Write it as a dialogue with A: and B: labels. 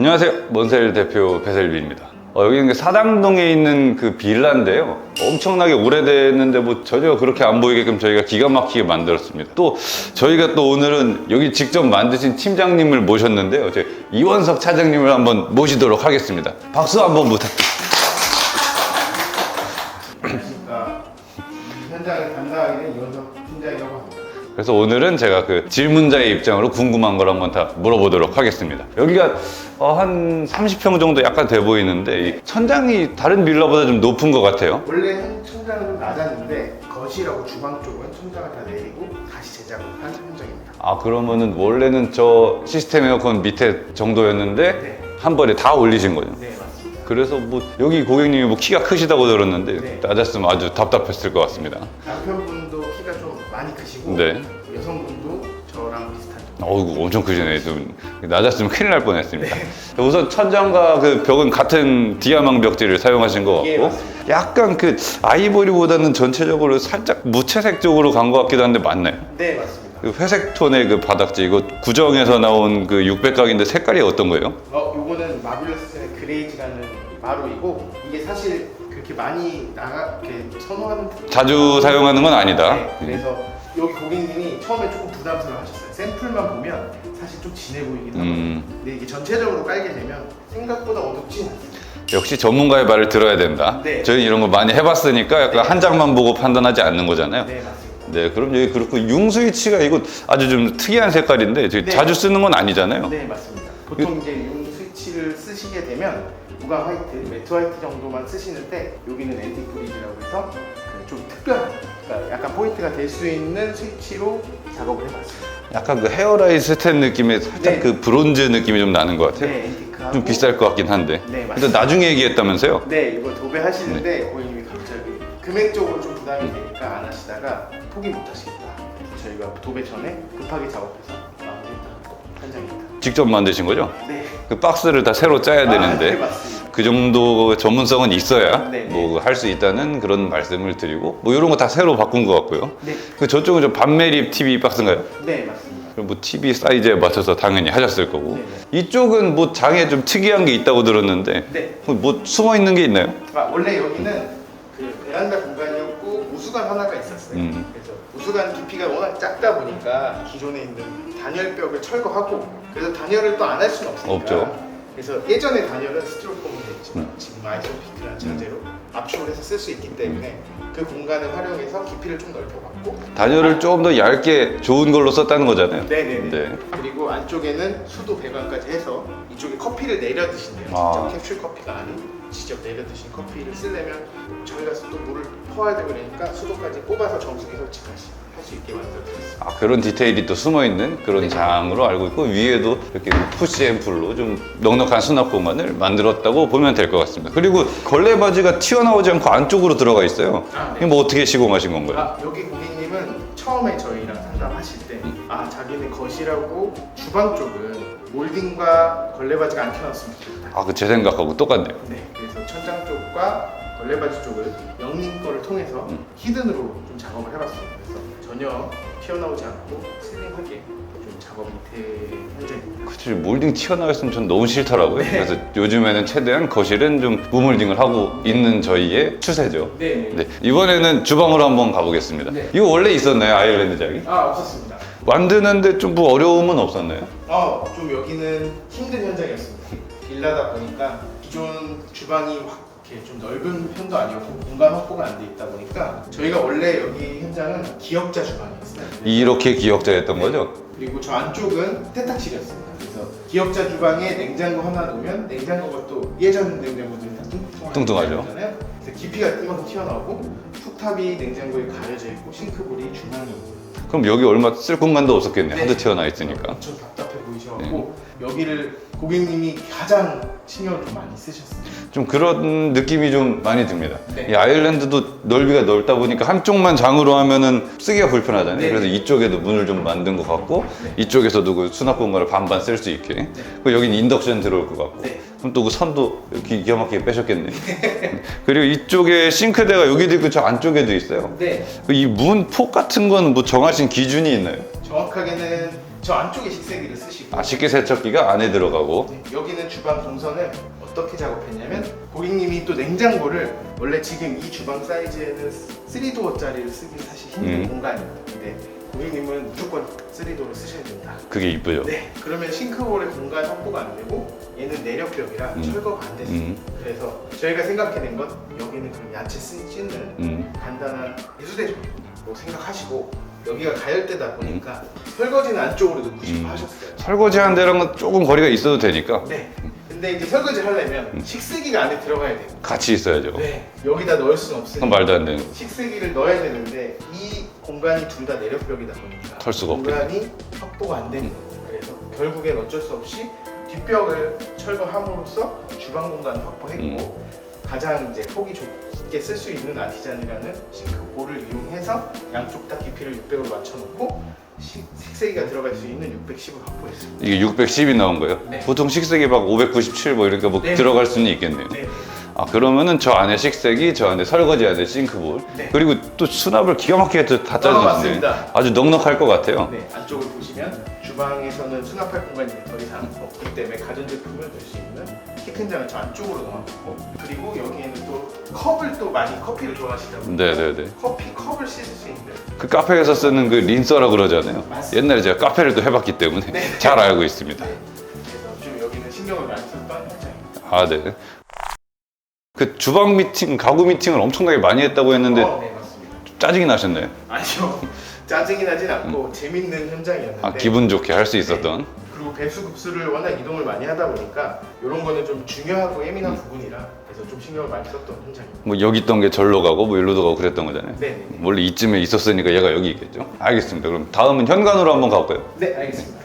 A: 안녕하세요. 몬셀 대표 배셀비입니다. 어, 여기는 그 사당동에 있는 그 빌라인데요. 엄청나게 오래됐는데 뭐 전혀 그렇게 안 보이게끔 저희가 기가 막히게 만들었습니다. 또 저희가 또 오늘은 여기 직접 만드신 팀장님을 모셨는데요. 저희 이원석 차장님을 한번 모시도록 하겠습니다. 박수 한번 부탁드립니다.
B: 현장을 담당하게 된 이원석 팀장이라고.
A: 그래서 오늘은 제가 그 질문자의 입장으로 궁금한 걸 한번 다 물어보도록 하겠습니다. 여기가 어, 한 30평 정도 약간 돼 보이는데 이 천장이 다른 빌라보다 좀 높은 것 같아요.
B: 원래 천장은 좀 낮았는데 거실하고 주방 쪽은 천장을 다 내리고 다시 제작을 한 현장입니다.
A: 아 그러면은 원래는 저 시스템 에어컨 밑에 정도였는데
B: 네.
A: 한 번에 다 올리신 거죠?
B: 네 맞습니다.
A: 그래서 뭐 여기 고객님이 뭐 키가 크시다고 들었는데
B: 네.
A: 낮았으면 아주 답답했을 것 같습니다.
B: 남편분도 키가 좀 많이 크시고
A: 네.
B: 여성분도 저랑 비슷한.
A: 어이구 엄청 크시네. 좀 낮았으면 큰일 날 뻔했습니다.
B: 네.
A: 우선 천장과 그 벽은 같은 디아망 벽지를 사용하신 것
B: 예,
A: 같고
B: 맞습니다.
A: 약간 그 아이보리보다는 전체적으로 살짝 무채색 쪽으로 간 것 같기도 한데 맞나요?
B: 네 맞습니다.
A: 그 회색 톤의 그 바닥재 이거 구정에서 나온 그 600각인데 색깔이 어떤 거예요?
B: 어 요거는 마블러스의 그레이지라는 마루이고 이게 사실 그렇게 많이 나가 이렇게 선호하는
A: 자주 사용하는 건 아니다.
B: 네, 그래서 여기 고객님이 처음에 조금 부담스러워하셨어요. 샘플만 보면 사실 좀 진해 보이긴 하거든요.
A: 음.
B: 근데 이게 전체적으로 깔게 되면 생각보다 어둡진 않습니다.
A: 역시 전문가의 말을 들어야 된다.
B: 네.
A: 저희는 이런 거 많이 해봤으니까 약간 한 장만 보고 판단하지 않는 거잖아요.
B: 네, 맞습니다.
A: 네, 그럼 여기 그렇고 융 스위치가 이거 아주 좀 특이한 색깔인데 저희
B: 네.
A: 자주 쓰는 건 아니잖아요.
B: 네, 맞습니다. 보통 이제 융 스위치를 쓰시게 되면 무광 화이트, 매트 화이트 정도만 쓰시는데 여기는 앤틱 브리즈라고 해서 그좀 특별한, 그러니까 약간 포인트가 될 수 있는 스위치로 작업을 해봤습니다.
A: 약간 그 헤어라이 스 텐 느낌의 살짝
B: 네.
A: 그 브론즈 느낌이 좀 나는 것 같아요.
B: 네, 앤티크하고
A: 좀 비쌀 것 같긴 한데.
B: 네,
A: 근데
B: 맞습니다.
A: 나중에 얘기했다면서요?
B: 네, 이거 도배하시는데
A: 네.
B: 고객님이 갑자기 금액적으로 좀 부담이 되니까 안 하시다가 포기 못 하시겠다. 저희가 도배 전에 급하게 작업해서 현장입니다.
A: 직접 만드신 거죠?
B: 네.
A: 그 박스를 다 새로 짜야
B: 아, 네,
A: 되는데
B: 맞습니다.
A: 그 정도 전문성은 있어야
B: 네, 네.
A: 뭐 할 수 있다는 그런 말씀을 드리고 뭐 이런 거 다 새로 바꾼 것 같고요.
B: 네,
A: 그 저쪽은 좀 반매립 TV 박스인가요?
B: 네, 맞습니다.
A: 그럼 뭐 TV 사이즈에 맞춰서 당연히 하셨을 거고
B: 네,
A: 이쪽은 뭐 장에 좀 특이한 게 있다고 들었는데
B: 네.
A: 뭐 숨어 있는 게 있나요?
B: 아, 원래 여기는 그 베란다 공간이었고 우수관 하나가 있었어요.
A: 음.
B: 그래서 우수관 깊이가 워낙 작다 보니까 기존에 있는 단열벽을 철거하고 그래서 단열을 또 안 할 수는 없으니까
A: 없죠.
B: 그래서 예전에 단열은 스티로폼으로 있지만
A: 음.
B: 지금 아이소피크라는 자재로 압축을 해서 쓸 수 있기 때문에 그 공간을 활용해서 깊이를 좀 넓혀봤고
A: 단열을 조금 더 얇게 좋은 걸로 썼다는 거잖아요.
B: 네네네.
A: 네.
B: 그리고 안쪽에는 수도 배관까지 해서 이쪽에 커피를 내려 드신대요.
A: 아.
B: 직접 캡슐 커피가 아닌 직접 내려 드신 커피를 쓰려면 저희가 또 물을 퍼와야 되고 그러니까 수도까지 뽑아서 정수기 설치까지 할 수 있게 만들어 드렸습니다.
A: 아, 그런 디테일이 또 숨어 있는 그런
B: 네.
A: 장으로 알고 있고 위에도 이렇게 푸시 앰플로 좀 넉넉한 수납 공간을 만들었다고 보면 될 것 같습니다. 그리고 걸레 바지가 튀어나오지 않고 안쪽으로 들어가 있어요.
B: 아, 네.
A: 이거 뭐 어떻게 시공하신 건가요?
B: 아, 여기 고객님은 처음에 저희랑 상담하실 때, 아, 자기는 거실하고 주방 쪽은 몰딩과 걸레 바지가 안 튀어나왔으면 좋겠다.
A: 아, 그 제 생각하고 똑같네요.
B: 네, 그래서 천장 쪽과 걸레바지 쪽을 영림 거를 통해서
A: 음.
B: 히든으로 좀 작업을 해봤습니다. 그래서 전혀 튀어나오지 않고 슬림하게 좀 작업이 된 현장입니다.
A: 그치, 몰딩 튀어나왔으면 전 너무 싫더라고요.
B: 네.
A: 그래서 요즘에는 최대한 거실은 좀 무몰딩을 하고 있는 저희의 추세죠.
B: 네.
A: 네, 이번에는 주방으로 한번 가보겠습니다.
B: 네.
A: 이거 원래 있었나요? 아일랜드 장이?
B: 아, 없었습니다.
A: 만드는데 좀 뭐 어려움은 없었나요?
B: 어, 좀 여기는 힘든 현장이었습니다. 빌라다 보니까 기존 주방이 확 이렇게 좀 넓은 편도 아니었고 공간 확보가 안 돼 있다 보니까 저희가 원래 여기 현장은 기역자 주방이었어요.
A: 이렇게 기억자였던 거죠?
B: 그리고 저 안쪽은 세탁실이었습니다. 그래서 기역자 주방에 냉장고 하나 놓으면 냉장고가 또 예전 냉장고들이 다
A: 뚱뚱하죠.
B: 그래서 깊이가 이만큼 튀어나오고 쿡탑이 냉장고에 가려져 있고 싱크볼이 중앙에 있고
A: 그럼 여기 얼마 쓸 공간도 없었겠네요.
B: 네.
A: 하도 튀어나와 있으니까.
B: 엄청 답답해 보이셔갖고 여기를 고객님이 가장 신경을 좀 많이 쓰셨습니다.
A: 좀 그런 느낌이 좀 많이 듭니다.
B: 네.
A: 이 아일랜드도 넓이가 넓다 보니까 한쪽만 장으로 하면은 쓰기가 불편하잖아요.
B: 네.
A: 그래서 이쪽에도 문을 좀 만든 것 같고
B: 네.
A: 이쪽에서도 그 수납 공간을 반반 쓸 수 있게. 그리고 여기는 인덕션 들어올 것 같고.
B: 네.
A: 그럼 또 그 선도 기- 기가 막히게 빼셨겠네. 그리고 이쪽에 싱크대가 여기도 있고 저 안쪽에도 있어요.
B: 네,
A: 이 문 폭 같은 거는 뭐 정하신 기준이 있나요?
B: 정확하게는 저 안쪽에 식세기를 쓰시고
A: 아, 식기 세척기가 안에 들어가고
B: 네, 여기는 주방 동선을 어떻게 작업했냐면 고객님이 또 냉장고를 원래 지금 이 주방 사이즈에는 3도어짜리를 쓰기 사실 힘든
A: 음.
B: 공간이에요. 근데 고객님은 무조건 3도어를 쓰셔야 된다.
A: 그게 이쁘죠.
B: 네, 그러면 싱크홀의 공간 확보가 안 되고 얘는 내력벽이라
A: 음.
B: 철거가 안 됐어요.
A: 음.
B: 그래서 저희가 생각해낸 건 여기는 그럼 야채 쓰- 씻는
A: 음.
B: 간단한 정도 생각하시고 여기가 가열대다 보니까
A: 음.
B: 설거지는 안쪽으로 넣고 싶어 하셨어요.
A: 설거지한 데랑은 조금 거리가 있어도 되니까
B: 네. 근데 이제 설거지 하려면
A: 음.
B: 식세기가 안에 들어가야 돼요.
A: 같이 있어야죠.
B: 네. 여기다 넣을 수는 없으니까
A: 그건 말도 안 되는 거.
B: 식세기를 넣어야 되는데 이 공간이 둘 다 내력벽이다 보니까
A: 털 수가 없겠네.
B: 공간이 확보가 안 되는 거예요. 그래서 결국엔 어쩔 수 없이 뒷벽을 철거함으로써 주방 공간을 확보했고
A: 음.
B: 가장 이제 폭이 좁 게 쓸 수 있는 아티잔이라는 싱크볼을 이용해서 양쪽 다 깊이를 600으로 맞춰놓고 식- 식세기가 들어갈 수 있는 610을 확보했습니다.
A: 이게 610이 나온 거예요.
B: 네.
A: 보통 식색이 막597 뭐 이렇게 뭐
B: 네.
A: 들어갈 수는 있겠네요.
B: 네.
A: 아 그러면은 저 안에 식색이 저 안에 설거지해야 될 싱크볼
B: 네.
A: 그리고 또 수납을 기가 막히게 또다
B: 아,
A: 짜주시네.
B: 맞습니다.
A: 아주 넉넉할 것 같아요.
B: 네, 안쪽을 보시면 주방에서는 수납할 공간이 더 이상 없기 때문에 가전제품을 넣을 수 있는 키큰 장을 저 안쪽으로 넣어놓고 그리고 여기에는 또 컵을 또 많이 커피를 좋아하시다 보니까
A: 네네네.
B: 커피 컵을 씻을 수 있는
A: 그 카페에서 쓰는 그 린서라 그러잖아요.
B: 맞습니다.
A: 옛날에 제가 카페를 또 해봤기 때문에
B: 네.
A: 잘 알고 있습니다.
B: 네, 그래서 좀 여기는 신경을 많이 썼던 현장입니다.
A: 아 네. 그 주방 미팅, 가구 미팅을 엄청나게 많이 했다고 했는데
B: 어, 네 맞습니다.
A: 짜증이 나셨나요?
B: 아니요 짜증이 나진 않고 재밌는 현장이었는데
A: 아 기분 좋게 할 수 있었던.
B: 그리고 배수 급수를 워낙 이동을 많이 하다 보니까 이런 거는 좀 중요하고 예민한 부분이라 그래서 좀 신경을 많이 썼던 현장입니다.
A: 뭐 여기 있던 게 절로 가고 뭐 일로도 가고 그랬던 거잖아요.
B: 네 네.
A: 원래 이쯤에 있었으니까 얘가 여기 있겠죠. 알겠습니다. 그럼 다음은 현관으로 한번 가볼까요?
B: 네 알겠습니다.